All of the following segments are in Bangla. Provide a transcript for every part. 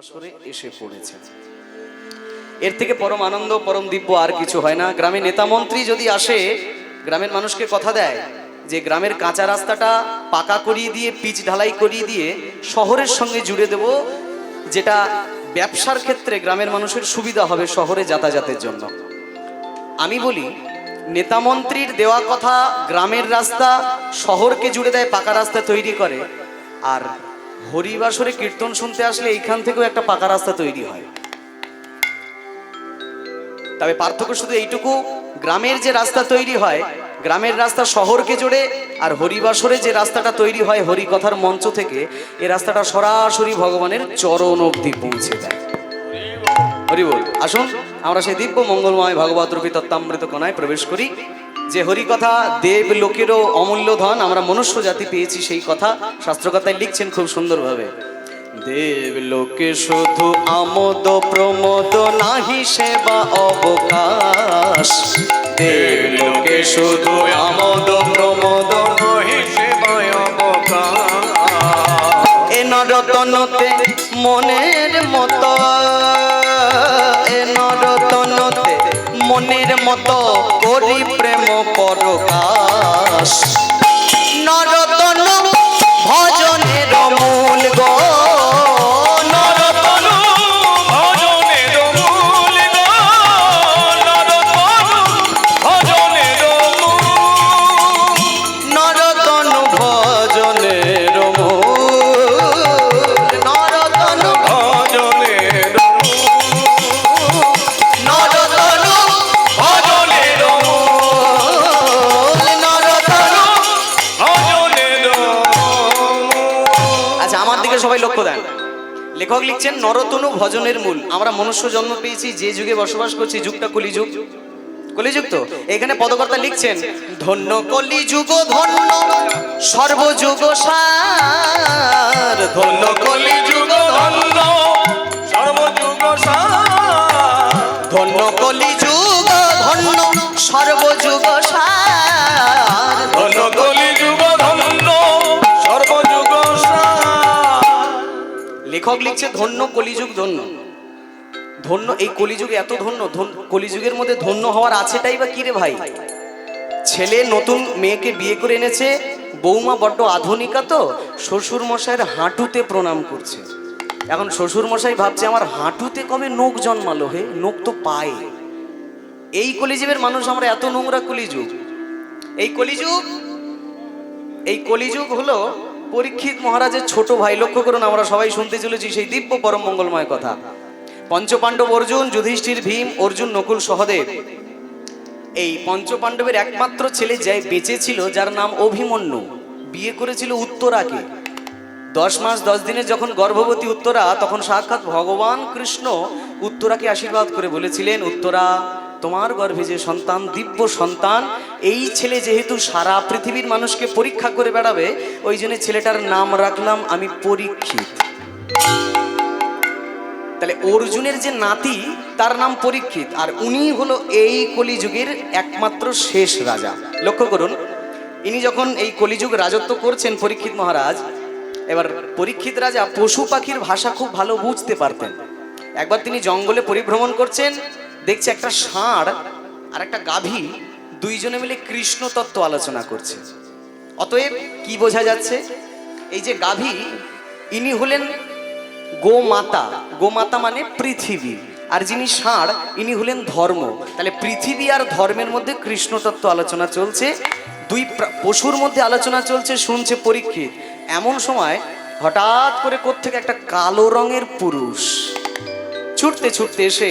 আসরে এসে পড়েছে এর থেকে পরম আনন্দ, পরম দিব্য আর কিছু হয় না। গ্রামে নেতা মন্ত্রী যদি আসে, গ্রামের মানুষকে কথা দেয় যে গ্রামের কাঁচা রাস্তাটা পাকা করিয়ে দিয়ে, পিচ ঢালাই করিয়ে দিয়ে শহরের সঙ্গে জুড়ে দেব, যেটা ব্যবসার ক্ষেত্রে গ্রামের মানুষের সুবিধা হবে শহরে যাতায়াতের জন্য। আমি বলি, নেতা মন্ত্রীর দেওয়া কথা গ্রামের রাস্তা শহরকে জুড়ে দেয়, পাকা রাস্তা তৈরি করে, আর হরিবাসরে কীর্তন শুনতে আসলে এইখান থেকেও একটা পাকা রাস্তা তৈরি হয়। তবে পার্থক্য শুধু এইটুকু, গ্রামের যে রাস্তা তৈরি হয়, গ্রামের রাস্তা শহরকে জোড়ে আর হরিবাসরে যে রাস্তাটা তৈরি হয় হরি কথার মঞ্চ থেকে এই রাস্তাটা সরাসরি ভগবানের চরণ অবধি পৌঁছে যায় হরি বল আসুন, আমরা সেই দিব্য মঙ্গলময় ভগবত রূপী তত্ত্বামৃত কণায় প্রবেশ করি। যে হরিকথা দেব লোকেরও অমূল্য ধন আমরা মনুষ্য জাতি পেয়েছি সেই কথা শাস্ত্রকথায় লিখছেন খুব সুন্দরভাবে। দেব লোকে শুধু আমোদ প্রমোদ নাহি সেবা অবকাশ। দেব লোকে শুধু আমোদ প্রমোদ নাহি সেবা অবকাশ। এ নরতনতে মনের মতো এ নরতনতে মনের মতো করি প্রেম পরকাশ লেখক লিখছেন নরতনু ভজনের মূল। আমরা মনুষ্য জন্ম পেয়েছি যে যুগে বসবাস করছি যুগটা কলিযুগ। কলিযুগ তো? এখানে পদকর্তা লিখছেন ধন্য কলিযুগ ধন্য সর্বযুগ সার। ধন্য কলিযুগ ধন্য ধন্য কলিযুগ ধন্য সর্বযুগ সার। লেখক লিখছে ধন্য, কলিযুগ ধন্য। ধন্য, এই কলিযুগে এত ধন্য কলিযুগের মধ্যে ধন্য হওয়ার আছেটাই বা কি রে ভাই? ছেলে নতুন মেয়েকে বিয়ে করে এনেছে, বৌমা বড্ড আধুনিকা তো শ্বশুর মশাইয়ের হাঁটুতে প্রণাম করছে। এখন শ্বশুর মশাই ভাবছে, আমার হাঁটুতে কবে নোক জন্মালো হে? নোক তো পায়ে। এই কলিযুগের মানুষ আমরা এত নোংরা কলিযুগ। এই কলিযুগ এই কলিযুগ হলো পরীক্ষিত মহারাজের ছোট ভাই, লক্ষ্য করুন আমরা সবাই শুনতে চলেছি সেই দিব্য পরম মঙ্গলময় কথা। পঞ্চপাণ্ডব অর্জুন, যুধিষ্ঠির ভীম, অর্জুন, নকুল, সহদেব। এই পঞ্চপাণ্ডবের একমাত্র ছেলে যে বেঁচে ছিল যার নাম অভিমন্যু, বিয়ে করেছিল উত্তরাকে। দশ মাস দশ দিনে যখন গর্ভবতী উত্তরা, তখন সাক্ষাৎ ভগবান কৃষ্ণ উত্তরাকে আশীর্বাদ করে বলেছিলেন, উত্তরা তোমার গর্ভে যে সন্তান, দিব্য সন্তান, এই ছেলে যেহেতু সারা পৃথিবীর মানুষকে পরীক্ষা করে বেড়াবে, ওই জন্য ছেলেটার নাম রাখলাম আমি পরীক্ষিত। তাহলে অর্জুনের যে নাতি, তার নাম পরীক্ষিত, আর উনি হলো এই কলিযুগের একমাত্র শেষ রাজা। লক্ষ্য করুন, ইনি যখন এই কলিযুগ রাজত্ব করছেন পরীক্ষিত মহারাজ, এবার পরীক্ষিত রাজা পশু পাখির ভাষা খুব ভালো বুঝতে পারতেন। একবার তিনি জঙ্গলে পরিভ্রমণ করছেন দেখছে একটা ষাঁড় আর একটা গাভী দুইজনে মিলে কৃষ্ণ তত্ত্ব আলোচনা করছে। অতএব কি বোঝা যাচ্ছে? এই যে গাভী, ইনি হলেন গোমাতা। গোমাতা মানে পৃথিবী। আর যিনি ষাঁড়, ইনি হলেন ধর্ম। তাহলে পৃথিবী আর ধর্মের মধ্যে কৃষ্ণ তত্ত্ব আলোচনা চলছে। দুই পশুর মধ্যে আলোচনা চলছে, শুনছে পরীক্ষিত। এমন সময় হঠাৎ করে কোত্থেকে একটা কালো রঙের পুরুষ ছুটতে ছুটতে এসে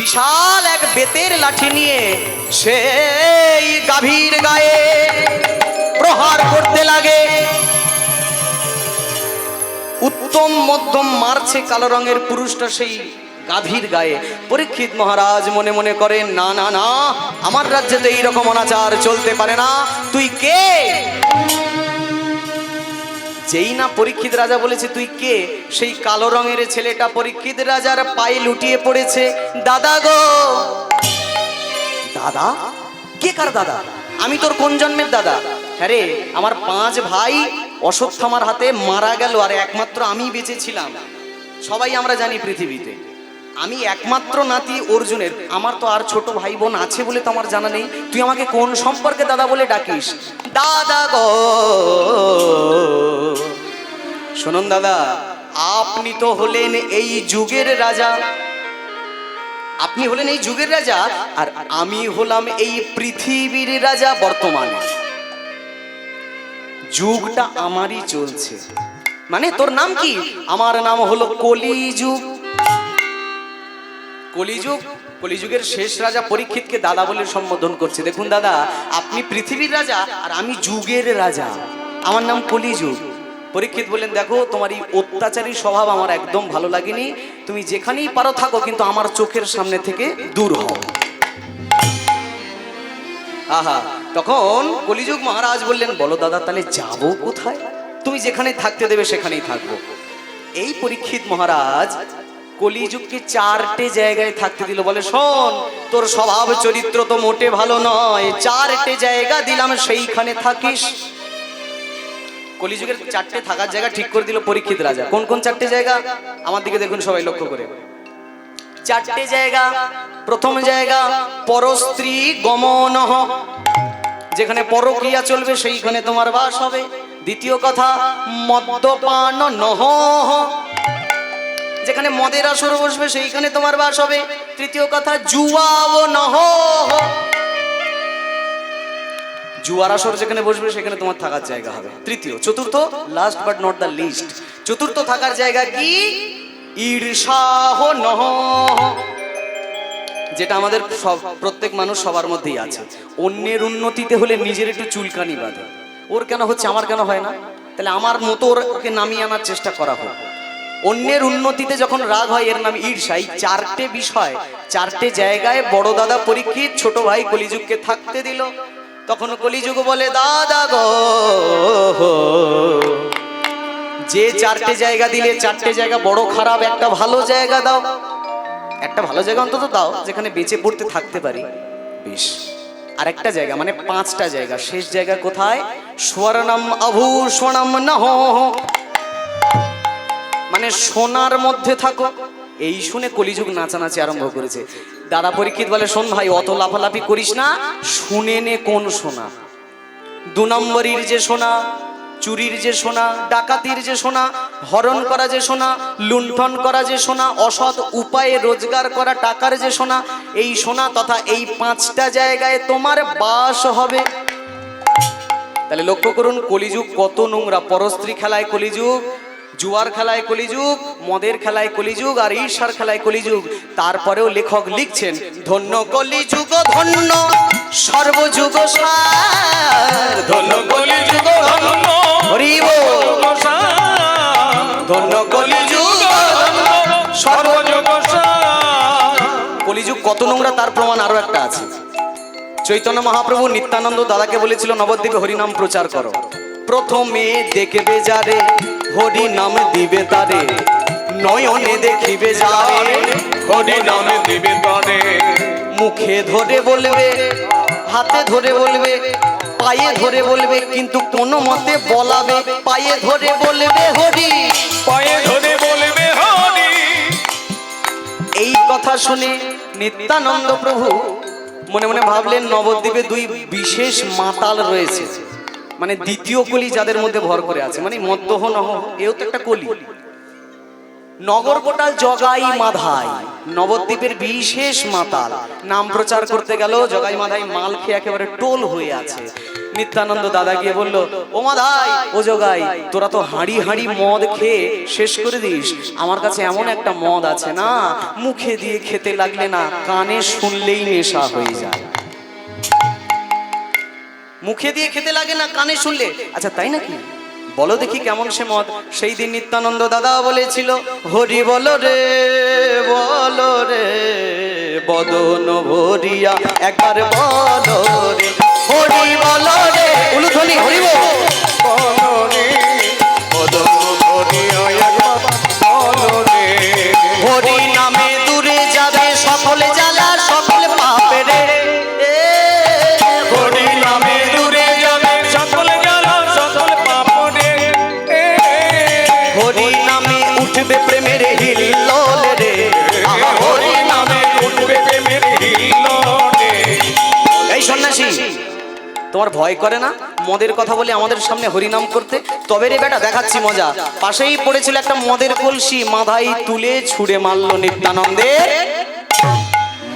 বিশাল এক বেতের লাঠি নিয়ে সেই গাভীর গায়ে প্রহার করতে লাগে। উত্তম, মধ্যম, মারছে কালো রঙের পুরুষটা সেই গাভীর গায়ে। পরীক্ষিত মহারাজ মনে মনে করেন, না না না, আমার রাজ্যে তো এইরকম অনাচার চলতে পারে না। তুই কে? যেই না পরীক্ষিত রাজা বলেছে, তুই কে? সেই কালো রঙের ছেলেটা পরীক্ষিত রাজার পায়ে লুটিয়ে পড়েছে। দাদা গো! দাদা? কে কার দাদা? আমি তোর কোন জন্মের দাদা? হ্যাঁ আমার পাঁচ ভাই অশ্বত্থামার হাতে মারা গেল আর একমাত্র আমি বেঁচে ছিলাম। সবাই আমরা জানি পৃথিবীতে। আমি একমাত্র নাতি অর্জুনের। আমার তো আর ছোট ভাই বোন আছে বলে তো আমার জানা নেই। তুই আমাকে কোন সম্পর্কে দাদা বলে ডাকিস? দাদা গো! শুনুন দাদা, আপনি তো হলেন এই যুগের রাজা। আপনি হলেন এই যুগের রাজা আর আমি হলাম এই পৃথিবীর রাজা বর্তমানে। যুগটা আমারই চলছে। মানে তোর নাম কি? আমার নাম হলো কলিযুগ। কলিযুগ? কলিযুগের শেষ রাজা পরীক্ষিতকে দাদা বলে সম্বোধন করছে। দেখুন দাদা, আপনি পৃথিবীর রাজা আর আমি যুগের রাজা। আমার নাম কলিযুগ। পরীক্ষিত বললেন, দেখো, তোমার এই অত্যাচারী স্বভাব আমার একদম ভালো লাগেনি। তুমি যেখানেই পারো থাকো, কিন্তু আমার চোখের সামনে থেকে দূর হও। আহা, তখন কলিযুগ মহারাজ বললেন, বলো দাদা, তাহলে যাব কোথায়? তুমি যেখানে থাকতে দেবে, সেখানেই থাকব। এই পরীক্ষিত মহারাজ কলিযুগকে চারটে জায়গায় থাকতে দিল। বলে, শোন, তোর স্বভাব চরিত্র তো মোটে ভালো নয়। চারটে জায়গা দিলাম, সেইখানে থাকিস। কলিযুগের চারটে থাকার জায়গা ঠিক করে দিল পরীক্ষিত রাজা। কোন কোন চারটে জায়গা? আমার দিকে দেখুন সবাই লক্ষ্য করে। চারটে জায়গা, প্রথম জায়গা, পরস্ত্রী গমন যেখানে পরক্রিয়া চলবে, সেইখানে তোমার বাস হবে। দ্বিতীয় কথা, মদ্যপান নহ। যেখানে মদের আসর বসবে, সেইখানে তোমার বাস হবে। তৃতীয় কথা জুয়া ও নহ। জুয়ার আসর যেখানে বসবে, সেখানে তোমার থাকার জায়গা হবে। তৃতীয়, চতুর্থ last but not the least চতুর্থ থাকার জায়গা কি? ঈর্ষাহ নহ। যেটা আমাদের সব, প্রত্যেক মানুষ সবার মধ্যেই আছে। অন্যের উন্নতিতে হলে নিজের একটু চুলকানি বাঁধে। ওর কেন হচ্ছে, আমার কেন হয় না? তাহলে আমার মতো ওকে নামিয়ে আনার চেষ্টা করা হোক। অন্যের উন্নতিতে যখন রাগ হয়, এর নাম ঈর্ষা। এই চারটে বিষয়, চারটে জায়গায় বড় দাদা পরীক্ষিত, ছোট ভাই কলিযুগকে থাকতে দিল। তখন কলিযুগ বলে, দাদা গো যে চারটে জায়গা দিলে চারটে জায়গা বড় খারাপ, একটা ভালো জায়গা দাও। একটা ভালো জায়গা অন্তত দাও, যেখানে বেঁচে পড়তে থাকতে পারি। বেশ আর একটা জায়গা মানে পাঁচটা জায়গা। শেষ জায়গা কোথায়? স্বর্ণম আভূষণম নহ। মানে সোনার মধ্যে থাকো। এই শুনে কলিযুগ নাচানাচি আরম্ভ করেছে। দাদা পরীক্ষিত বলে, শোন ভাই, অত লাফালাফি করিস না, শুনে নে কোন সোনা। দু নম্বরীর যে সোনা, চুরির যে সোনা, ডাকাতির যে সোনা, হরণ করা যে সোনা, লুণ্ঠন করা যে সোনা, অসৎ উপায়ে রোজগার করা টাকার যে সোনা, এই সোনা তথা এই পাঁচটা জায়গায় তোমার বাস হবে। তাহলে লক্ষ্য করুন, কলিযুগ কত নোংরা। পরস্ত্রী খেলায় কলিযুগ জুয়ার খেলায় কলিযুগ মদের খেলায় কলিযুগ আর ঈর্ষার খেলায় কলিযুগ। তারপরেও লেখক লিখছেন ধন্য কলিযুগ ধন্য সর্বযুগ সার। ধন্য কলিযুগ ধন্য হরি ধন্য কলিযুগ সর্বযুগ কলিযুগ কত নোংরা তার প্রমাণ আরও একটা আছে। চৈতন্য মহাপ্রভু নিত্যানন্দ দাদাকে বলেছিল নবদ্বীপে হরিনাম প্রচার করো। প্রথমে দেখবে যারে হরি নাম দিবে তারে। নয়নে দেখিবে যারে। হরি নামে দিবে তরে। মুখে ধরে বলবে হাতে ধরে বলবে পায়ে ধরে বলবে কিন্তু কোনো মতে বলাবে পায়ে ধরে বলবে হরি। পায়ে ধরে বলবে হরি। এই কথা শুনে নিত্যানন্দ প্রভু মনে মনে ভাবলেন নবদ্বীপে দুই বিশেষ মাতাল রয়েছে। মানে দ্বিতীয় কলি যাদের মধ্যে ভর করে আছে মানে মদ্যহ নহ এও তো একটা কলি। নগর কোটাল জগাই মাধাই, নবদ্বীপের বিশেষ মাতাল। নাম প্রচার করতে গেল, জগাই মাধাই মাল খেয়ে একেবারে টোল হয়ে আছে। নিত্যানন্দ দাদা গিয়ে বলল, ও মাধাই, ও জগাই, তোরা তো হাঁড়ি হাঁড়ি মদ খেয়ে শেষ করে দিস। আমার কাছে এমন একটা মদ আছে না, মুখে দিয়ে খেতে লাগলে না কানে শুনলেই নেশা হয়ে যায়। মুখে দিয়ে খেতে লাগে না, কানে শুনলে? আচ্ছা তাই নাকি? বলো দেখি কেমন সে মদ। সেই দিন নিত্যানন্দ দাদা বলেছিল, হরি বল রে বল রে, বদন ভরিয়া, একবার বল রে, হরি বল রে উলুধ্বনি হরি বল। বলরে প্রেমের এই সন্ন্যাসী, তোমার ভয় করে না? মদের কথা বলে আমাদের সামনে হরিনাম করতে? তবে রে বেটা, দেখাচ্ছি মজা। পাশেই পড়েছিল একটা মদের কলসি, মাথায় তুলে ছুড়ে মারল নিত্যানন্দে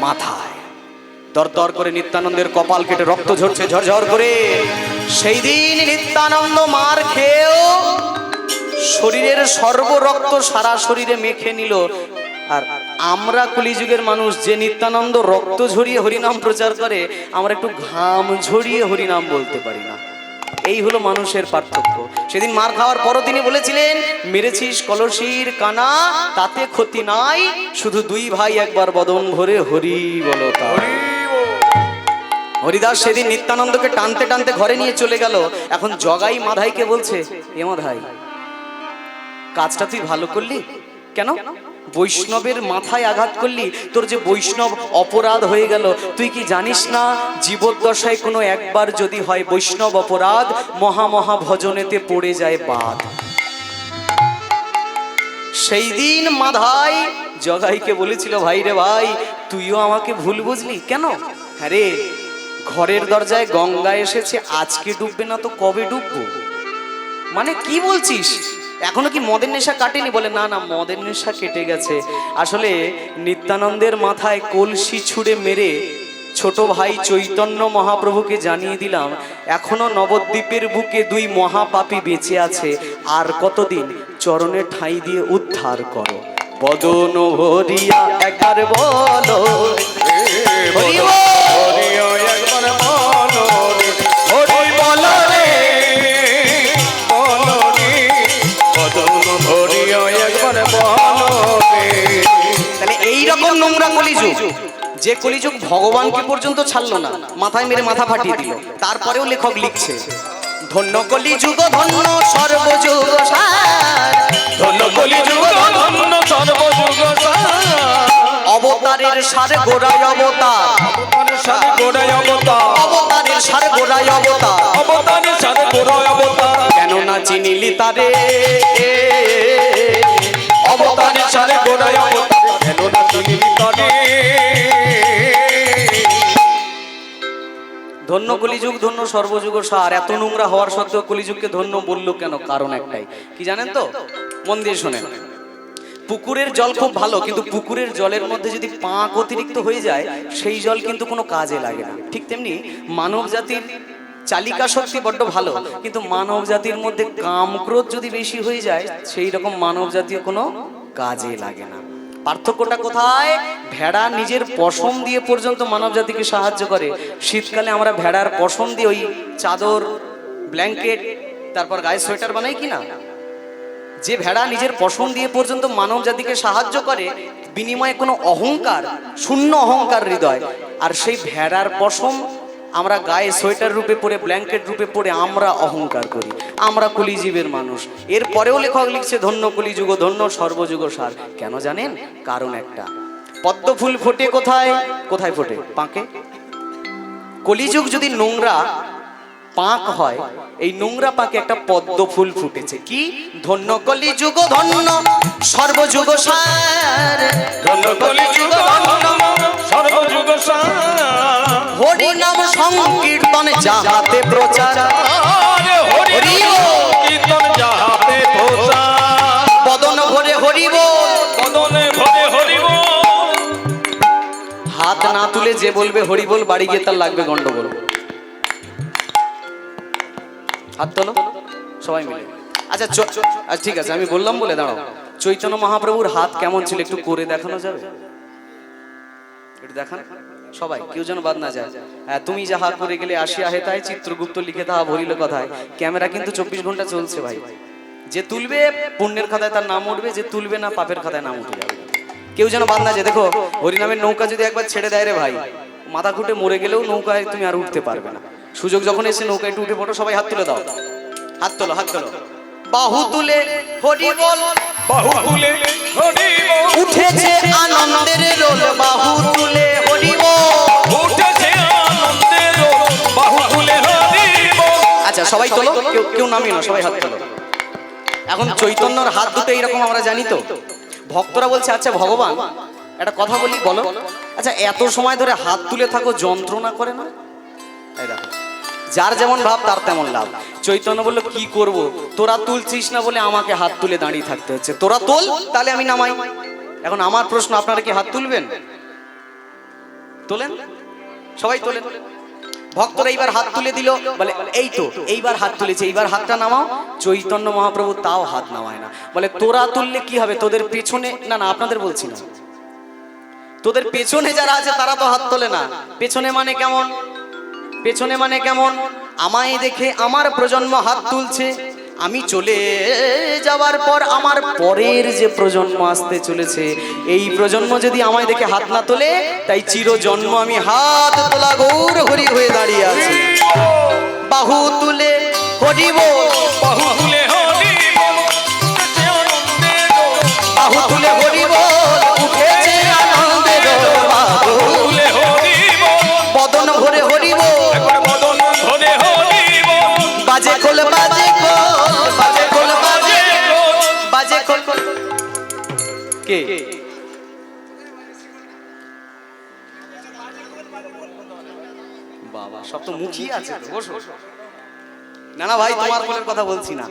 মাথায়। দর দর করে নিত্যানন্দের কপাল কেটে রক্ত ঝরছে ঝরঝর করে। সেই দিন নিত্যানন্দ মার খেয়েও শরীরের সর্বরক্ত সারা শরীরে মেখে নিল। আর আমরা কলিযুগের মানুষ যে নিত্যানন্দ রক্ত ঝরিয়ে হরিনাম প্রচার করে আমরা একটু ঘাম ঝরিয়ে হরিনাম বলতে পারি না। এই হলো মানুষের পার্থক্য। সেদিন মার খাওয়ার পরও তিনি বলেছিলেন মেরেছিস কলসির কানা তাতে ক্ষতি নাই শুধু দুই ভাই একবার বদন ভরে হরি বলো হরিদাস সেদিন নিত্যানন্দকে টানতে টানতে ঘরে নিয়ে চলে গেল। এখন জগাই মাধাইকে বলছে এ মাধাই কাজটা তুই ভালো করলি? কেন? বৈষ্ণবের মাথায় আঘাত করলি? তোর যে বৈষ্ণব অপরাধ হয়ে গেল, তুই কি জানিস না? জীবদ্দশায় কোনো একবার যদি হয় বৈষ্ণব অপরাধ মহা মহা ভজনেতে পড়ে যায় বাদ সেই দিন মাধাই জগাইকে বলেছিল, ভাই রে ভাই, তুইও আমাকে ভুল বুঝলি? কেন? হ্যাঁ ঘরের দরজায় গঙ্গা এসেছে, আজকে ডুববে না তো কবে ডুববো? মানে কি বলছিস? এখনও কি মদের নেশা কাটেনি বলে না না মদের নেশা কেটে গেছে। আসলে নিত্যানন্দের মাথায় কলসি ছুঁড়ে মেরে ছোট ভাই চৈতন্য মহাপ্রভুকে জানিয়ে দিলাম এখনও নবদ্বীপের বুকে দুই মহাপাপী বেঁচে আছে। আর কতদিন? চরণে ঠাঁই দিয়ে উদ্ধার করো। বদন ভরিয়া একবার বলো। কলিযুগ। যে কলিযুগ ভগবানকে পর্যন্ত ছাড়লো না মাথায় মেরে মাথা ফাটিয়ে দিল। তারপরেও লেখক লিখছে ধন্য কলিযুগ ধন্য সর্বযুগ সার ধন্য কলিযুগ ধন্য সর্বযুগ সার। অবতারের সারে গোড়ায় অবতার। অবতারের সাথে গোড়ায় অবতার। অবতারের সারে গোড়ায় অবতার। অবতারের সাথে গোড়ায় অবতার। কেন না চিনিলি তারে। কলিযুগ, ধন্য সর্বযুগ সার। এত নোংরা হওয়ার সত্ত্বেও কলিযুগকে ধন্য বলল কেন? কারণ একটাই। কি জানেন তো? মন দিয়ে শোনেন। পুকুরের জল খুব ভালো, কিন্তু পুকুরের জলের মধ্যে যদি পাঁক অতিরিক্ত হয়ে যায়, সেই জল কিন্তু কোনো কাজে লাগে না। ঠিক তেমনি মানব জাতির চালিকা শক্তি বড্ড ভালো, কিন্তু মানব জাতির মধ্যে কামক্রোধ যদি বেশি হয়ে যায়, সেই রকম মানব জাতীয় কোনো কাজে লাগে না। পার্থক্যটা কোথায়? ভেড়া নিজের পশম দিয়ে পর্যন্ত মানব জাতিকে সাহায্য করে। শীতকালে আমরা ভেড়ার পশম দিয়ে ওই চাদর, ব্ল্যাঙ্কেট, তারপর গায়ে সোয়েটার বানাই কি না যে ভেড়া নিজের পশম দিয়ে পর্যন্ত মানব জাতিকে সাহায্য করে, বিনিময়ে কোনো অহংকার, শূন্য অহংকার হৃদয়। আর সেই ভেড়ার পশম আমরা গায়ে সোয়েটার রূপে পরে, ব্ল্যাঙ্কেট রূপে পরে আমরা অহংকার করি। আমরা কলিজীবের মানুষ। এরপরেও লেখক লিখছে, ধন্য কলিযুগ, ধন্য সর্বযুগ সার। কেন জানেন? কারণ একটা। পদ্ম ফুল ফোটে কোথায়? কোথায় ফোটে? পাঁকে। কলিযুগ যদি নোংরা পাক হয় এই নোংরা পাকে একটা পদ্ম ফুল ফুটেছে। কি? ধন্য কলি যুগ ধন্য সর্বযুগ সার। ধন্য কলিযুগ ধন্য সর্বযুগ সার। হরি নাম সংকীর্তন যাহাতে প্রচার। হরি কীর্তন যাহাতে প্রচার। বদন ভরে হরিব। বদনে ভরে হরিব। হাত না তুলে যে বলবে হরি বল বাড়ি গিয়ে তার লাগবে গন্ডগোল। হাত তোলো সবাই মিলে। আচ্ছা আচ্ছা, ঠিক আছে আমি বললাম বলে দাঁড়াও। চৈতন্য মহাপ্রভুর হাত কেমন ছিল একটু করে দেখানো যাবে? একটু দেখান। সবাই কেউ যেন বাদ না যায়। হ্যাঁ, তুমি যাহা করে গেলে আসিয়া হেতায় চিত্রগুপ্ত লিখে তাহা ভরিল কথায়। ক্যামেরা কিন্তু চব্বিশ ঘণ্টা চলছে ভাই। যে তুলবে পুণ্যের খাতায় তার নাম উঠবে যে তুলবে না পাপের খাতায় নাম উঠে যাবে। কেউ যেন বাদ না যায়। দেখো হরিনামের নৌকা যদি একবার ছেড়ে দেয় রে ভাই মাথা খুঁটে মরে গেলেও নৌকায় তুমি আর উঠতে পারবে না। সুযোগ যখন এসে নৌকায় একটু উঠে পড়ো সবাই হাত তুলে দাও। হাত তোলো হাত তোলো। বাহু তুলে হরি বল। বাহু তুলে হরিব উঠেছে আনন্দের রোল। বাহু তুলে হরি বল। উঠেছে আনন্দের বাহু তুলে হরিব আচ্ছা সবাই তোলো। কেউ কেউ নামিয়ে না সবাই হাত তোলো। এখন চৈতন্যর হাত দুটো এইরকম আমরা জানি তো। ভক্তরা বলছে আচ্ছা ভগবান একটা কথা বলি বলো। আচ্ছা এত সময় ধরে হাত তুলে থাকো যন্ত্রণা করে না? এই দেখো। যার যেমন ভাব, তার তেমন লাভ। চৈতন্য বলল, কি করব? তোরা তুলছিস না বলে আমাকে হাত তুলে দাঁড়িয়ে থাকতে হচ্ছে। তোরা তোল, তাহলে আমি নামাই। এখন আমার প্রশ্ন, আপনারা কি হাত তুলবেন? তোলেন? সবাই তোলেন। ভক্তরা এইবার হাত তুলে দিল, বলে, এই তো, এইবার হাত তুলেছে, এইবার হাতটা নামাও। চৈতন্য মহাপ্রভু তাও হাত নামায় না। বলে, তোরা তুললে কি হবে? তোদের পেছনে না না, আপনাদের বলছি না। তোদের পেছনে যারা আছে, তারা তো হাত তোলে না। পেছনে মানে কেমন? পেছনে মানে কেমন? আমায় দেখে আমার প্রজন্ম হাত তুলছে। আমি চলে যাওয়ার পর আমার পরের যে প্রজন্ম আসতে চলেছে, এই প্রজন্ম যদি আমায় দেখে হাত না তোলে, তাই চির জন্ম আমি হাত তোলা গৌর হরি হয়ে দাঁড়িয়ে আছি। বাহু তুলে হরিব বাহু তুলে সব তো মুখই আছে বসো। না না ভাই তোমার খোলের কথা বলছি না।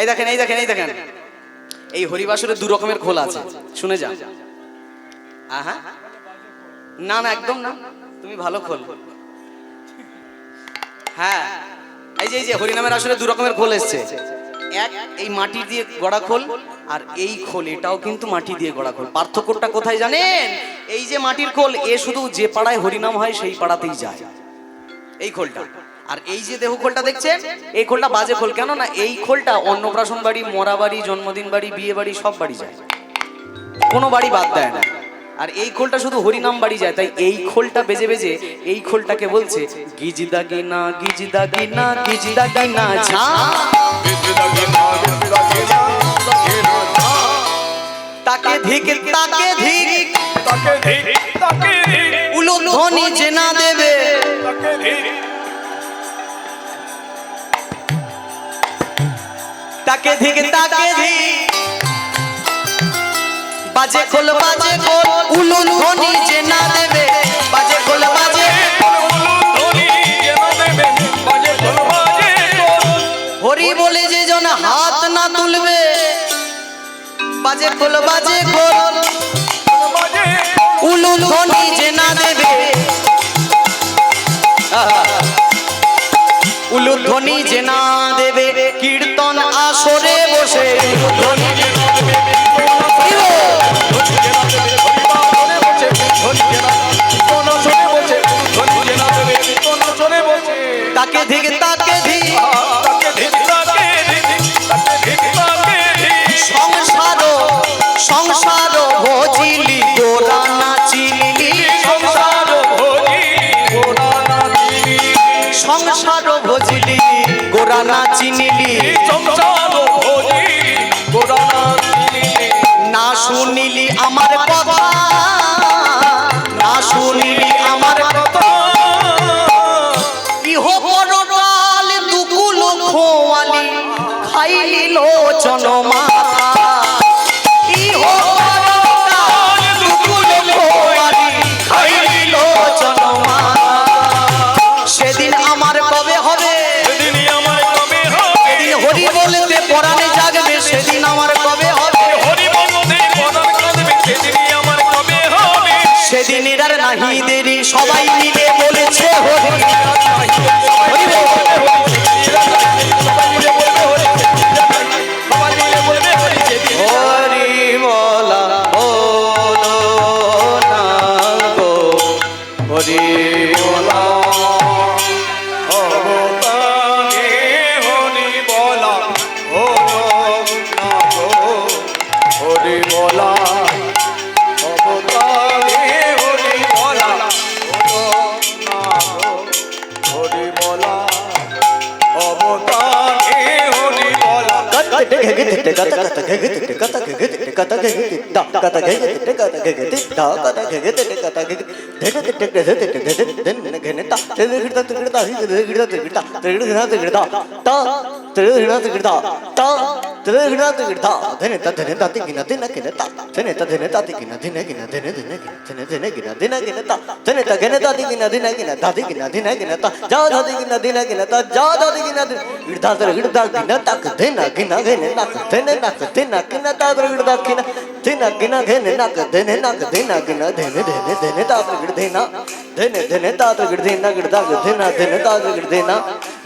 এই দেখেন এই দেখেন এই দেখেন। এই হরিবাসরে দু রকমের খোল আছে। শুনে যান আহা। না না একদম না। তুমি ভালো খোল। হ্যাঁ। এই যে এই যে হরিনামের আসলে দু রকমের খোল এসছে। এক এই মাটি দিয়ে গড়া খোল আর এই খোল এটাও কিন্তু মাটি দিয়ে গড়া খোল। পার্থক্যটা কোথায় জানেন? এই যে মাটির খোল এ শুধু যে পাড়ায় হরিনাম হয় সেই পাড়াতেই যায়। এই খোলটা। আর এই যে দেহ খোলটা দেখছেন এই খোলটা বাজে খোল কেন না এই খোলটা অন্নপ্রাশন বাড়ি মরা বাড়ি জন্মদিন বাড়ি বিয়ে বাড়ি সব বাড়ি যায়। কোনো বাড়ি বাদ দেয় না। আর এই খোলটা শুধু হরিনাম বাড়ি যায় তাই এই খোলটা বেজে বেজে এই খোলটাকে বলছে গিজিদা গিনা গিজিদা গিনা গিজিদা গিনা ঝা। তাকে ধিক তাকে ধিক। তাকে ধীর তাকে ধীর উলু ধ্বনি যে না দেবে। তাকে ধীর তাকে ধিক তাকে ধিক বাজে খোল বাজে খোল উলু ধ্বনি যে না দেবে। বাজে খোল, বাজে ধরি হরি বলে যে জন হাত না তুলবে। বাজে খোল বাজে খোল। বাজে ধ্বনি যে না দেবে। উলু ধ্বনি যে না গোরা নাচিনিলি না শুনিলি আমার নাহি দেরি সবাই মিলে da ka ta ge ge te ka ta ge ge te da ka ta ge ge te ka ta ge ge te te te te te te te te den ne ge ne ta te ge ta te ge ta hi te ge ta te ge ta te ge ta te ge ta ta te ge ta te ge ta ta te ge ta te ge ta धने ता धने ता ते गिना ते न गिना ता धने ता धने ता ते गिना ते न गिना धने धने धने धने गिना ते न गिना ता धने ता गने ता ते गिना ते न गिना ता ते गिना ते न गिना ता जा ता ते गिना ते न गिना ता जा ता ते गिना ते गिरदा ते गिरदा गिना ता धने गिना गने ता धने ना ते न गिना ता गिरदा गिना धिन गिन धिन नक धिन नग धिन गिन धिन धिन धिन तात्र गिड़ धिना धिन धिन तात्र गिड़ धिना गिड़ दाग धिना धिन तात्र गिड़ धिना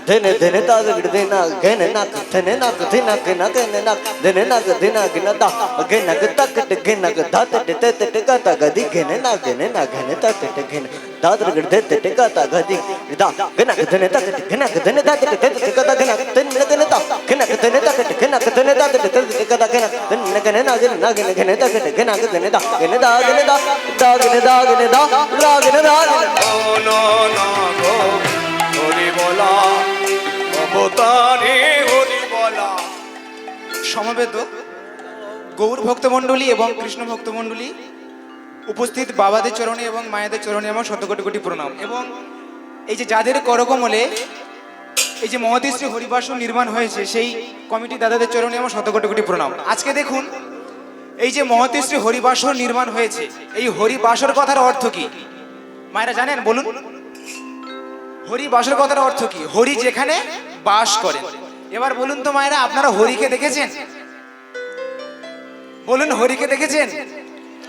धिन धिन तात्र गिड़ धिना गिन नक धिन नक धिन गिन गिन नक धिन नक धिन गिन दा गिन ग तक ट गिन ग धत ट त त गिन न गिन न गिन त ट गिन దాదర గడతే తెటకత గది దా గన గదనే తా గన గదనే దా తెటకత గన తన్ గదనే తా గన గదనే తా గన గదనే దా తెటకత గన తన్ గన నా గన నా గన గన తా గన గదనే దా గన దా గన దా దా గన దా గన దా రా గన దా ఓ నో నో గో হরি বলা অবতারে হরি বলা সমবেত গৌর ভক্তমণ্ডলী এবং কৃষ্ণ ভক্তমণ্ডলী উপস্থিত বাবাদের চরণে এবং মায়েদের চরণে আমার শতকোটি কোটি প্রণাম। এবং এই যে যাদের করকমলে এই যে মহতীশ্রী হরিবাসন নির্মাণ হয়েছে, সেই কমিটি দাদাদের চরণে আমার শতকোটি কোটি প্রণাম। আজকে দেখুন, এই যে মহতীশ্রী হরিবাসর নির্মাণ হয়েছে, এই হরিবাসর কথার অর্থ কি? মায়েরা জানেন? বলুন। হরিবাসর কথার অর্থ কি? হরি যেখানে বাস করেন এবার বলুন তো মায়েরা, আপনারা হরিকে দেখেছেন? বলুন, হরিকে দেখেছেন?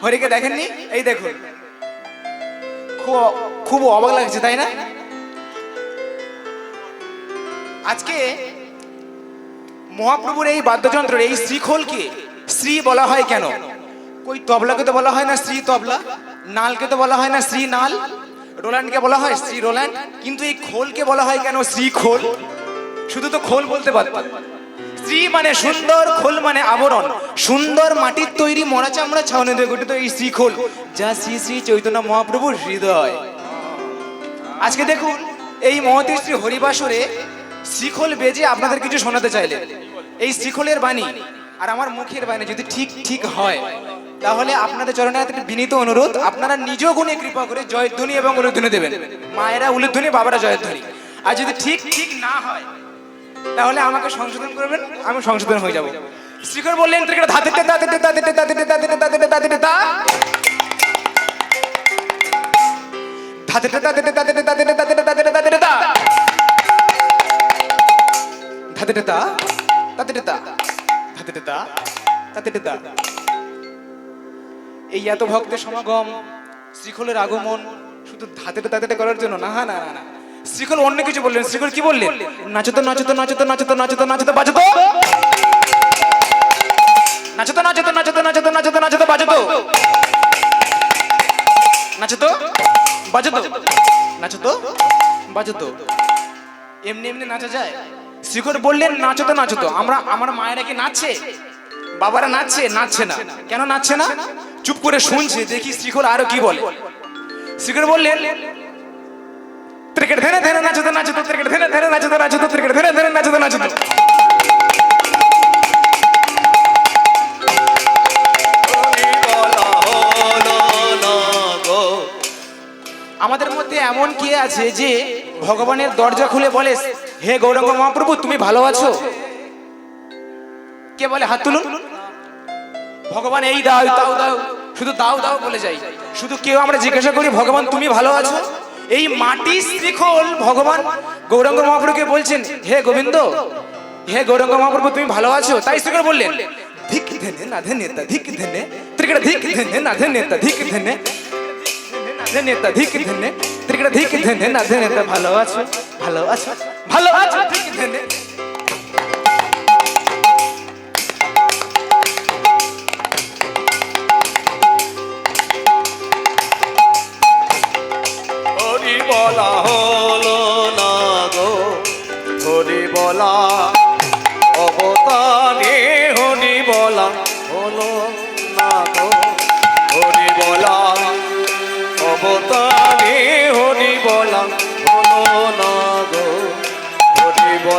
হরিকে দেখেননি? এই দেখুন। খুব খুব অবাক লাগছে, তাই না? আজকে মহাপ্রভুর এই বাদ্যযন্ত্রের এই শ্রীখোলকে শ্রী বলা হয় কেন? কই তবলাকে তো বলা হয় না শ্রী তবলা, নালকে তো বলা হয় না শ্রী নাল, রোল্যান্ডকে বলা হয় শ্রী রোল্যান্ড, কিন্তু এই খোলকে বলা হয় কেন শ্রী খোল শুধু তো খোল বলতে পারতাম। শ্রী মানে সুন্দর খোল মানে আবরণ। সুন্দর মাটির তৈরি মরা চামড়া ছাউনি দিয়ে গঠিত এই শ্রীখোল যা শ্রী শ্রী চৈতন্য মহাপ্রভুর হৃদয়। আজকে দেখুন, এই মহতী শ্রী হরিবাসরে শিখল বেজে আপনাদের কিছু শোনাতে চাইলেন। এই শিখলের বাণী আর আমার মুখের বাণী যদি ঠিক ঠিক হয়, তাহলে আপনাদের চরণে একটা বিনীত অনুরোধ, আপনারা নিজ গুণে কৃপা করে জয়ধ্বনি এবং উলুধ্বনি দেবেন। মায়েরা উলুধ্বনি, বাবারা জয়ধ্বনি। আর যদি ঠিক ঠিক না হয় তাহলে আমাকে সংশোধন করবেন আমি সংশোধন হয়ে যাব শিখর বললেন এই এত ভক্তের সমাগম শ্রীখলের আগমন শুধু ধাতে দাতে করার জন্য না না না না শ্রীখল অন্য কিছু বললেন শ্রীখল কি বললেন নাচতো নাচতো নাচতো নাচতো নাচতো নাচতো বাজতো নাচতো নাচতো নাচতো নাচতো নাচতো নাচতো বাজতো নাচতো বাজতো নাচতো বাজতো এমনি এমনি নাচা যায় শিখর বললেন নাচতো নাচতো আমরা আমার মায়েরা কি নাচছে বাবারা নাচছে নাচছে না কেন নাচছে না চুপ করে শুনছে দেখি শিখর আরও কি বলে শিখর বললেন আমাদের মধ্যে এমন কে আছে যে ভগবানের দরজা খুলে বলে, হে গৌরাঙ্গ মহাপ্রভু, তুমি ভালো আছো? কে বলে, হাত তুলুন। ভগবান, এই দাও দাও দাও। শুধু দাও দাও বলে যাই শুধু কেউ আমরা জিজ্ঞাসা করি, ভগবান, তুমি ভালো আছো? এই মাটি শ্রীখোল ভগবান গৌরাঙ্গ মহাপ্রভুকে বলছেন হে গোবিন্দ হে গৌরাঙ্গ মহাপ্রভু তুমি ভালো আছো তাই শ্রীখোল বললেন ধিক ধেনে না ধেনে তা ধিক ধেনে ত্রিকড় ধিক ধেনে না ধেনে তা ধিক ধেনে নেতা ধিক ধেনে ত্রিকড় ধিক ধেনে না ধেনে তা ভালো আছো ভালো আছো ভালো আছো ধিক ধেনে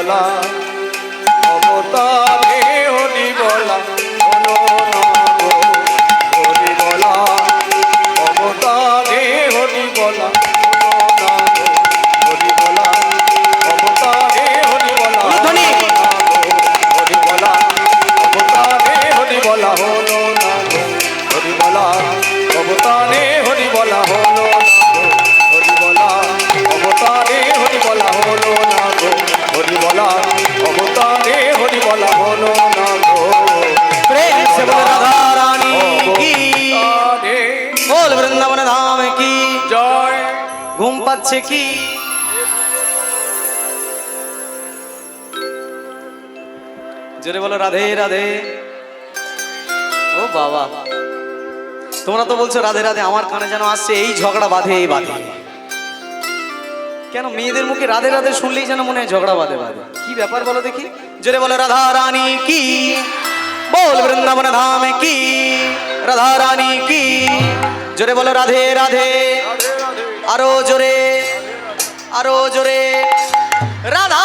বলা রাধে রাধে ও বাবা। তোমরা তো বলছো রাধে রাধে আমার কানে যেন আসছে এই ঝগড়া বাঁধে এই বাঁধে। কেন মেয়েদের মুখে রাধে রাধে শুনলেই যেন মনে হয় ঝগড়া বাঁধে বাঁধে? কি ব্যাপার বলো দেখি? জোরে বলো রাধা রানী কি? বল বৃন্দাবন ধাম কি? রাধা রানী কি? জোরে বলো রাধে রাধে। আরও জোরে আরও জোরে। রাধা